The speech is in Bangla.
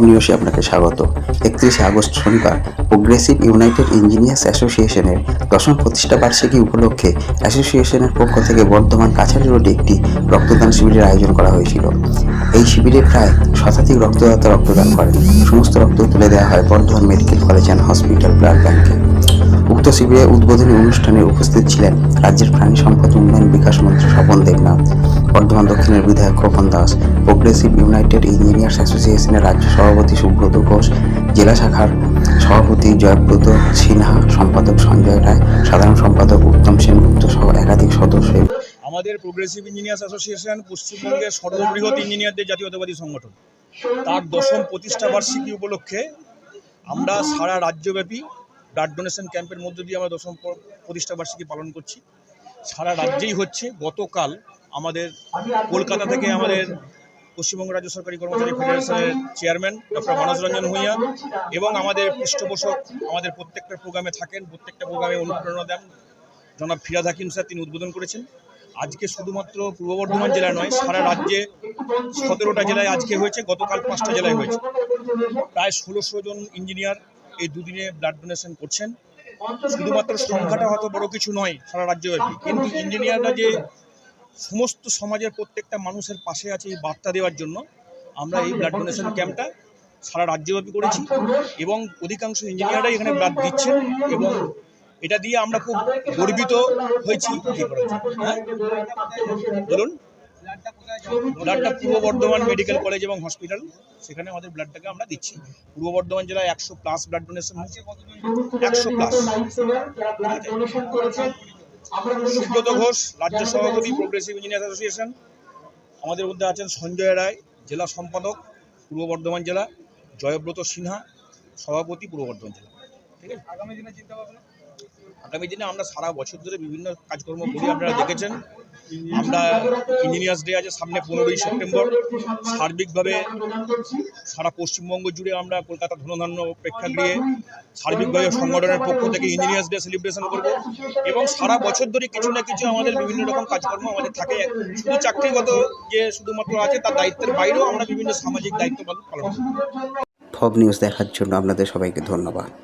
নিউজে আপনাকে স্বাগত। একত্রিশে আগস্ট শনিবার প্রোগ্রেসিভ ইউনাইটেড ইঞ্জিনিয়ার্স অ্যাসোসিয়েশনের দশম প্রতিষ্ঠা বার্ষিকী উপলক্ষে অ্যাসোসিয়েশনের পক্ষ থেকে বর্ধমান কাছারি রোডে একটি রক্তদান শিবিরের আয়োজন করা হয়েছিল। এই শিবিরে প্রায় শতাধিক রক্তদাতা রক্তদান করেন। সমস্ত রক্ত তুলে দেওয়া হয় Bardhaman medical college and hospital blood ব্যাংকে। উক্ত শিবিরে উদ্বোধনী অনুষ্ঠানে উপস্থিত ছিলেন রাজ্যের প্রাণী সম্পদ উন্নয়ন বিকাশ দক্ষিণের বিধায়ক Khokan Das progressive united engineers অ্যাসোসিয়েশনের রাজ্য সভাপতি সুব্রত ঘোষ, জেলা শাখার সভাপতি জয়ব্রত সিনহা, সম্পাদক সঞ্জয় রায়, সাধারণ সম্পাদক উত্তম সেনগুপ্ত সহ একাধিক সদস্য আমাদের প্রোগ্রেসিভ ইঞ্জিনিয়ার্স অ্যাসোসিয়েশন পশ্চিমবঙ্গের সর্ববৃহৎ ইঞ্জিনিয়ারদের জাতীয়তাবাদী সংগঠন। তার দশম প্রতিষ্ঠা বার্ষিকী উপলক্ষে আমরা সারা রাজ্যব্যাপী ব্লাড ডোনেশন ক্যাম্পের মধ্য দিয়ে আমরা দশম প্রতিষ্ঠা বার্ষিকী পালন করছি। সারা রাজ্যেই হচ্ছে। গতকাল আমাদের কলকাতা থেকে আমাদের পশ্চিমবঙ্গ রাজ্য সরকারি কর্মচারী ফেডারেশনের চেয়ারম্যান ডক্টর মনোজ রঞ্জন ভূঁইয়া এবং আমাদের পৃষ্ঠপোষক আমাদের প্রত্যেকটা প্রোগ্রামে থাকেন, প্রত্যেকটা প্রোগ্রামে অনুপ্রেরণা দেন জনাব ফিরাদ হাকিম স্যার, তিনি উদ্বোধন করেছেন। আজকে শুধুমাত্র পূর্ব বর্ধমান জেলায় নয়, সারা রাজ্যে সতেরোটা জেলায় আজকে হয়েছে, গতকাল পাঁচটা জেলায় হয়েছে। প্রায় ষোলোশো জন ইঞ্জিনিয়ার এই দুদিনে ব্লাড ডোনেশন করছেন। শুধুমাত্র সংখ্যাটা হয়তো বড় কিছু নয়, সারা রাজ্যব্যাপী। কিন্তু ইঞ্জিনিয়াররা যে সমস্ত সমাজের প্রত্যেকটা মানুষের পাশে আছে এই বার্তা দেওয়ার জন্য আমরা এই ব্লাড ডোনেশন ক্যাম্পটা সারা রাজ্যব্যাপী করেছি এবং অধিকাংশ ইঞ্জিনিয়াররাই এখানে ব্লাড দিচ্ছেন এবং এটা দিয়ে আমরা খুব গর্বিত হয়েছি। হ্যাঁ? বলুন ব্লাডটা পূর্ব বর্ধমান মেডিকেল কলেজ এবং হসপিটাল সেখানে আমাদের ব্লাডটাকে আমরা দিচ্ছি। পূর্ব বর্ধমান জেলায় একশো প্লাস ব্লাড ডোনেশন হচ্ছে একশো প্লাস সুব্রত ঘোষ রাজ্য সভাপতি প্রোগ্রেসিভ ইঞ্জিনিয়ার অ্যাসোসিয়েশন আমাদের মধ্যে আছেন সঞ্জয় রায় জেলা সম্পাদক পূর্ব বর্ধমান জেলা জয়ব্রত সিনহা সভাপতি পূর্ব বর্ধমান জেলা। ঠিক আছে আগামী দিনে চিন্তা ভাবনা? আগামী দিনে আমরা সারা বছর ধরে বিভিন্ন কাজকর্ম করি আপনারা দেখেছেন। আমরা ইঞ্জিনিয়ার্স ডে আছে সামনে পনেরোই সেপ্টেম্বর। সার্বিকভাবে সারা পশ্চিমবঙ্গ জুড়ে আমরা কলকাতা ধনধান্য প্রেক্ষাগৃহে সার্বিকভাবে সংগঠনের পক্ষ থেকে ইঞ্জিনিয়ার্স ডে সেলিব্রেশন করব। এবং সারা বছর ধরে কিছু না কিছু আমাদের বিভিন্ন রকম কাজকর্ম আমাদের থাকে। শুধু চাকরিগত যে শুধুমাত্র আছে তার দায়িত্বের বাইরেও আমরা বিভিন্ন সামাজিক দায়িত্ব পালন পালন করি। ফব নিউজ দেখার জন্য আপনাদের সবাইকে ধন্যবাদ।